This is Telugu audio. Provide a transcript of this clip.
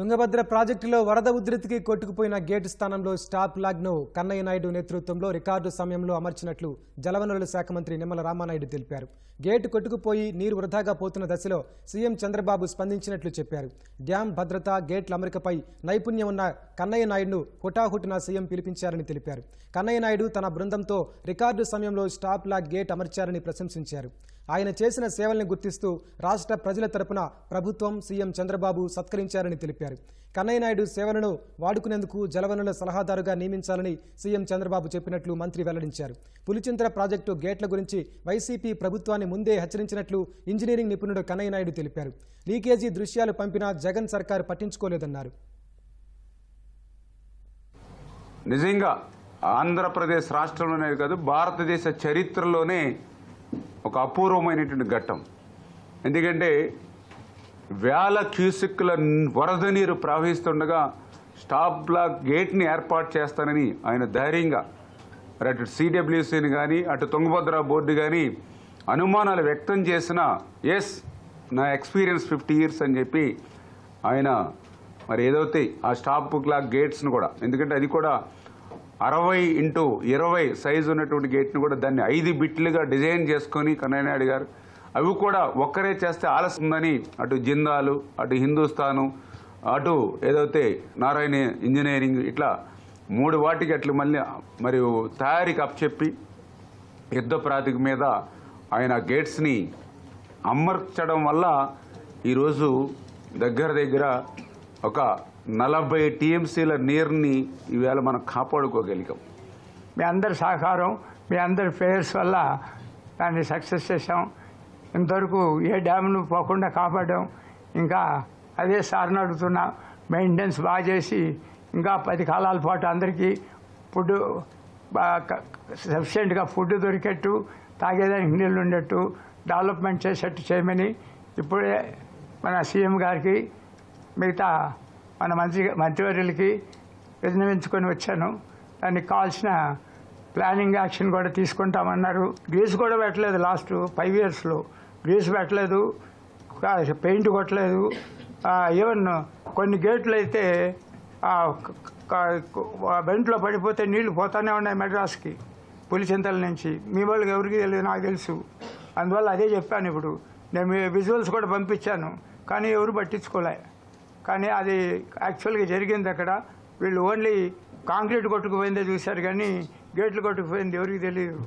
తుంగభద్ర ప్రాజెక్టులో వరద ఉధృతికి కొట్టుకుపోయిన గేటు స్థానంలో స్టాప్ లాగ్ను కన్నయ్య నాయుడు నేతృత్వంలో రికార్డు సమయంలో అమర్చినట్లు జలవనరుల శాఖ మంత్రి నిమ్మల రామానాయుడు తెలిపారు. గేటు కొట్టుకుపోయి నీరు వృధాగా పోతున్న దశలో సీఎం చంద్రబాబు స్పందించినట్లు చెప్పారు. డ్యాం భద్రత గేట్ల అమరికపై నైపుణ్యం ఉన్న కన్నయ్య నాయుడును హుటాహుటిన సీఎం పిలిపించారని తెలిపారు. కన్నయ్య నాయుడు తన బృందంతో రికార్డు సమయంలో స్టాప్ లాగ్ గేట్ అమర్చారని ప్రశంసించారు. ఆయన చేసిన సేవల్ని గుర్తిస్తూ రాష్ట్ర ప్రజల తరపున ప్రభుత్వం సీఎం చంద్రబాబు సత్కరించారని తెలిపారు. కన్నయ్య నాయుడు సేవలను వాడుకునేందుకు జలవనరుల సలహాదారుగా నియమించాలని సీఎం చంద్రబాబు చెప్పినట్లు మంత్రి వెల్లడించారు. పులిచింతల ప్రాజెక్టు గేట్ల గురించి వైసీపీ ప్రభుత్వాన్ని ముందే హెచ్చరించినట్లు ఇంజనీరింగ్ నిపుణుడు కన్నయ్య నాయుడు తెలిపారు. లీకేజీ దృశ్యాలు పంపినా జగన్ సర్కారు పట్టించుకోలేదన్నారు. నిజంగా ఆంధ్రప్రదేశ్ రాష్ట్రంలోనే కాదు భారతదేశ చరిత్రలోనే ఒక అపూర్వమైనటువంటి ఘట్టం. ఎందుకంటే వేల క్యూసిక్ల వరద నీరు ప్రవహిస్తుండగా స్టాప్ బ్లాక్ గేట్ని ఏర్పాటు చేస్తానని ఆయన ధైర్యంగా మరి అటు సిడబ్ల్యూసీని కానీ అటు తుంగభద్ర బోర్డు కానీ అనుమానాలు వ్యక్తం చేసిన ఎస్ నా ఎక్స్పీరియన్స్ ఫిఫ్టీ ఇయర్స్ అని చెప్పి ఆయన మరి ఏదైతే ఆ స్టాప్ క్లాక్ గేట్స్ను కూడా ఎందుకంటే అది కూడా అరవై ఇంటూ ఇరవై సైజు ఉన్నటువంటి గేట్ను కూడా దాన్ని ఐదు బిట్లుగా డిజైన్ చేసుకొని కన్నయ్యనాయుడు గారు అవి కూడా ఒక్కరే చేస్తే ఆలస్యం ఉందని అటు జిందాలు అటు హిందుస్థాను అటు ఏదైతే నారాయణ ఇంజనీరింగ్ ఇట్లా మూడు వాటికి అట్లా మళ్ళీ మరియు తయారీకి అప్పచెప్పి యుద్ధ ప్రాతిక మీద ఆయన గేట్స్ని అమర్చడం వల్ల ఈరోజు దగ్గర దగ్గర ఒక నలభై టీఎంసీల నీరుని ఈవేళ మనం కాపాడుకోగలిగాం. మీ అందరి సహకారం మీ అందరి ప్రేయర్స్ వల్ల దాన్ని సక్సెస్ చేసాం ఇంతవరకు ఏ డ్యామ్ను పోకుండా కాపాడాం. ఇంకా అదే సార్ని అడుగుతున్నా మెయింటెనెన్స్ బాగా చేసి ఇంకా పది కాలాల పాటు అందరికీ ఫుడ్ సఫిషియెంట్గా ఫుడ్ దొరికేట్టు తాగేదానికి నీళ్ళు ఉండేట్టు డెవలప్మెంట్ చేసేట్టు చేయమని ఇప్పుడే మన సీఎం గారికి మిగతా మన మంత్రి మంత్రివర్యులకి విన్నవించుకొని వచ్చాను. దానికి కావాల్సిన ప్లానింగ్ యాక్షన్ కూడా తీసుకుంటామన్నారు. గ్రీస్ కూడా పెట్టలేదు లాస్ట్ ఫైవ్ ఇయర్స్లో. గ్రీస్ పెట్టలేదు పెయింట్ కొట్టలేదు. ఈవెన్ కొన్ని గేట్లు అయితే బెంట్లో పడిపోతే నీళ్ళు పోతానే ఉన్నాయి మెడ్రాస్కి పులిచింతల నుంచి. మీ వాళ్ళకి ఎవరికి తెలియదు నాకు తెలుసు. అందువల్ల అదే చెప్పాను ఇప్పుడు. నేను విజువల్స్ కూడా పంపించాను కానీ ఎవరు పట్టించుకోలే. కానీ అది యాక్చువల్గా జరిగింది అక్కడ. వీళ్ళు ఓన్లీ కాంక్రీట్ కొట్టుకుపోయిందే చూశారు కానీ గేట్లు కొట్టుకుపోయింది ఎవరికి తెలియదు